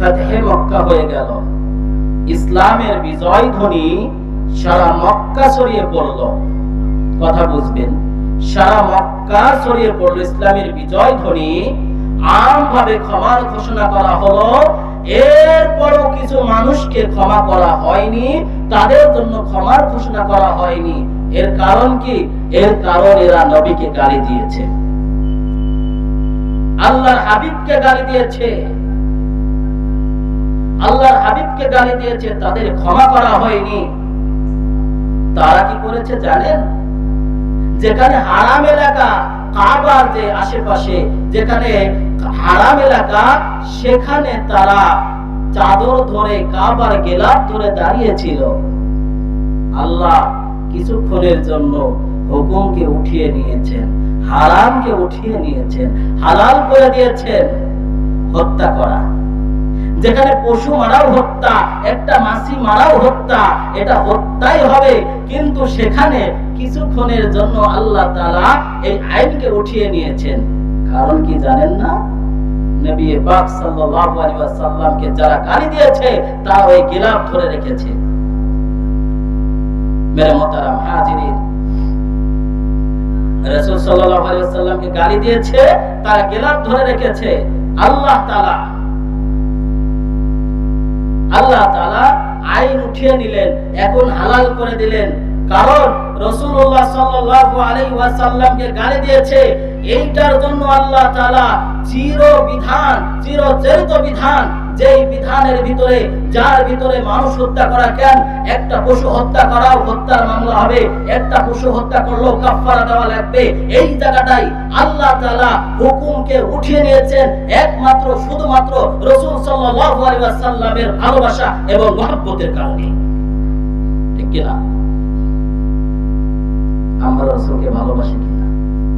ফাতহে মক্কা হয়ে গেল। ইসলামের বিজয় ধ্বনি সারা মক্কা ছড়িয়ে পড়ল। কথা বুঝবেন, সারা মক্কা ছড়িয়ে পড়ল ইসলামের বিজয় ধ্বনি। আমভাবে ক্ষমার ঘোষণা করা হলো। এরপরও কিছু মানুষকে ক্ষমা করা হয়নি, তাদের জন্য ক্ষমার ঘোষণা করা হয়নি। এর কারণ কি? এর কারণ এরা নবীকে গালি দিয়েছে। আল্লাহর হাবিবকে গালি দিয়েছে। আল্লাহর হাবিবকে গালি দিয়েছে, তাদের ক্ষমা করা হয়নি। তারা কি করেছে জানেন? যেখানে হারাম এলাকা, কাবার যে আশেপাশে, যেখানে হারাম এলাকা, সেখানে তারা চাদর ধরে কাবার গেলাপ ধরে দাঁড়িয়েছিল। আল্লাহ কিছুক্ষণের জন্য হুকুমকে উঠিয়ে নিয়েছেন, হারামকে উঠিয়ে নিয়েছেন, হালাল করে দিয়েছেন, হত্যা করা। যেখানে পশু মারাও হত্যা, একটা মাসি মারাও হত্যা, এটা হত্যাই হবে। কিন্তু সেখানে কিছুক্ষণের জন্য আল্লাহ তাআলা এই আইনকে উঠিয়ে নিয়েছেন। কারণ কি জানেন না? দিয়েছে, তারা গিলাফ ধরে রেখেছে। আল্লাহ তাআলা আল্লাহ তালা আইন উঠিয়ে নিলেন এখন হালাল করে দিলেন। কারণ রসুল্লাহ সাল্লাল্লাহু আলাইহি ওয়াসাল্লামকে গালি দিয়েছে, এইটার জন্য আল্লাহ তাআলা চির বিধান চিরচরিত বিধান যেই বিধানের ভিতরে, যার ভিতরে মানুষ হত্যা করা কেন? একটা পশু হত্যা করাও হত্যার মামলা হবে। একটা পশু হত্যা করলেও কাফফারা দেওয়া লাগবে। এই জায়গাটাই আল্লাহ তাআলা হুকুমকে উঠিয়ে নিয়েছেন। একমাত্র, শুধুমাত্র রাসূল সাল্লাল্লাহু আলাইহি ওয়াসাল্লামের ভালোবাসা এবং মহব্বতের কারণে। ঠিক কি না আমরা রাসূলকে ভালোবাসি কিনা